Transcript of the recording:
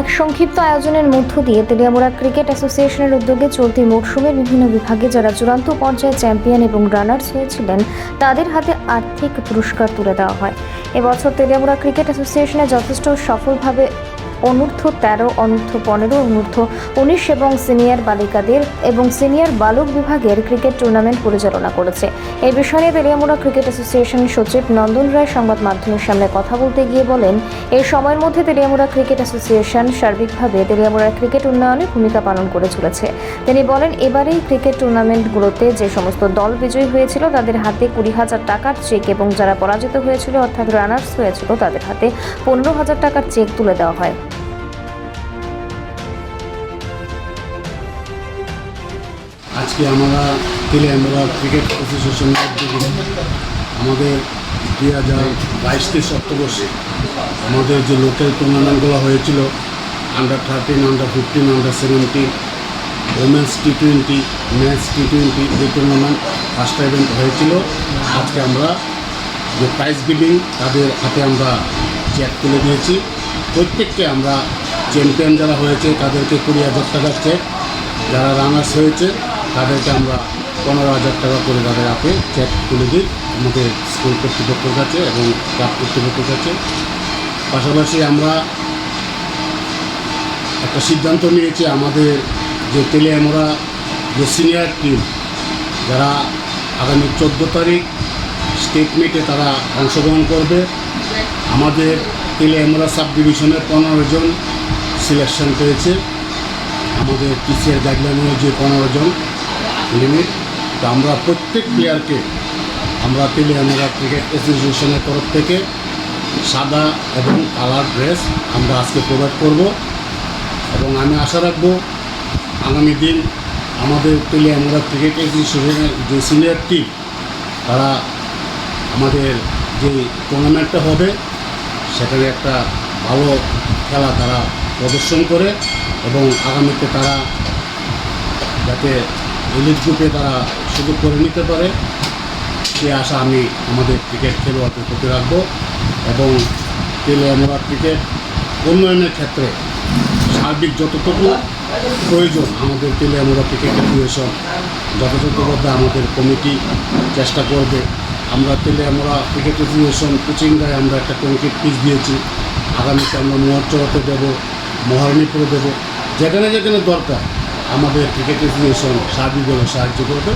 এক সংক্ষিপ্ত আয়োজনের মধ্য দিয়ে তেলিয়ামুড়া ক্রিকেট অ্যাসোসিয়েশনের উদ্যোগে চলতি মরশুমের বিভিন্ন বিভাগে যারা চূড়ান্ত পর্যায়ে চ্যাম্পিয়ন এবং রানার্স হয়েছিলেন, তাদের হাতে আর্থিক পুরস্কার তুলে দেওয়া হয়। এবছর তেলিয়ামুড়া ক্রিকেট অ্যাসোসিয়েশনে যথেষ্ট সফলভাবে অনূর্ধ্ব তেরো, অনূর্ধ্ব পনেরো, অনূর্ধ্ব উনিশ এবং সিনিয়র বালিকাদের এবং সিনিয়র বালক বিভাগের ক্রিকেট টুর্নামেন্ট পরিচালনা করেছে। এই বিষয়ে নিয়ে তেলিয়ামুড়া ক্রিকেট অ্যাসোসিয়েশন সচিব নন্দন রায় সংবাদ মাধ্যমের সামনে কথা বলতে গিয়ে বলেন, এই সময়ের মধ্যে তেলিয়ামুড়া ক্রিকেট অ্যাসোসিয়েশন সার্বিকভাবে তেলিয়ামুড়ার ক্রিকেট উন্নয়নে ভূমিকা পালন করে চলেছে। তিনি বলেন, এবারেই ক্রিকেট টুর্নামেন্টগুলোতে যে সমস্ত দল বিজয়ী হয়েছিল, তাদের হাতে কুড়ি হাজার টাকার চেক এবং যারা পরাজিত হয়েছিল, অর্থাৎ রানার্স হয়েছিল, তাদের হাতে পনেরো হাজার টাকার চেক তুলে দেওয়া হয়। আজকে আমরা তেলে আমরা ক্রিকেট অ্যাসোসিয়েশনের উদ্যোগে আমাদের দুই হাজার বাইশ তেইশ অক্টোবরে আমাদের যে লোকাল টুর্নামেন্টগুলো হয়েছিল under thirteen under fifteen under seventeen women's T twenty match T twenty যে টুর্নামেন্ট ফার্স্ট ইভেন্ট হয়েছিল। আজকে আমরা যে প্রাইজ বিলিং তাদের হাতে আমরা চেক তুলে দিয়েছি। প্রত্যেককে আমরা চ্যাম্পিয়ন যারা হয়েছে, তাদেরকে কুড়ি হাজার টাকার চেক যারা রানার্স হয়েছে তাদেরকে আমরা পনেরো হাজার টাকা করে তাদের আপে চেক তুলে দিই। আমাদের স্কুল কর্তৃপক্ষের কাছে এবং ক্লাব কর্তৃপক্ষের কাছে। পাশাপাশি আমরা একটা সিদ্ধান্ত নিয়েছি, আমাদের যে তেলে আমরা যে সিনিয়র টিম যারা আগামী চোদ্দ তারিখ স্টেট মিটে তারা অংশগ্রহণ করবে। আমাদের তেলে আমরা সাব ডিভিশনের পনেরো জন সিলেকশন পেয়েছে। আমাদের টিসিআর গাইডলাইন অনুযায়ী পনেরো জন লিমিট তো আমরা প্রত্যেক প্লেয়ারকে আমরা তেলে আমরা ক্রিকেট অ্যাসোসিয়েশনের তরফ থেকে সাদা এবং কালার ড্রেস আমরা আজকে প্রোভাইড করব। এবং আমি আশা রাখব আগামী দিন আমাদের তেলে আমরা ক্রিকেট অ্যাসোসিয়েশনের যে সিনিয়র টিম তারা আমাদের যে টুর্নামেন্টটা হবে, সেখানে একটা ভালো খেলা তারা প্রদর্শন করে এবং আগামীতে তারা যাতে এলিট গ্রুপে তারা সুযোগ করে নিতে পারে। সে আশা আমি আমাদের ক্রিকেট খেলোয়াড়দের প্রতি রাখব এবং তেলে আমরা ক্রিকেট উন্নয়নের ক্ষেত্রে সার্বিক যতটুকু প্রয়োজন, আমাদের তেলে আমরা ক্রিকেট অ্যাসোসিয়েশন যথাযথভাবে আমাদের কমিটি চেষ্টা করবে। আমরা তেলে আমরা ক্রিকেট অ্যাসোসিয়েশন কোচিংটায় আমরা একটা কমিটির পিস দিয়েছি। আগামীতে আমরা মোহরচরতে দেবো মহারণীপুরে দেবো, যেখানে যেখানে দরকার। আমাদের ক্রিকেট অ্যাসোসিয়েশন সার্বিকভাবে সাহায্য করবে।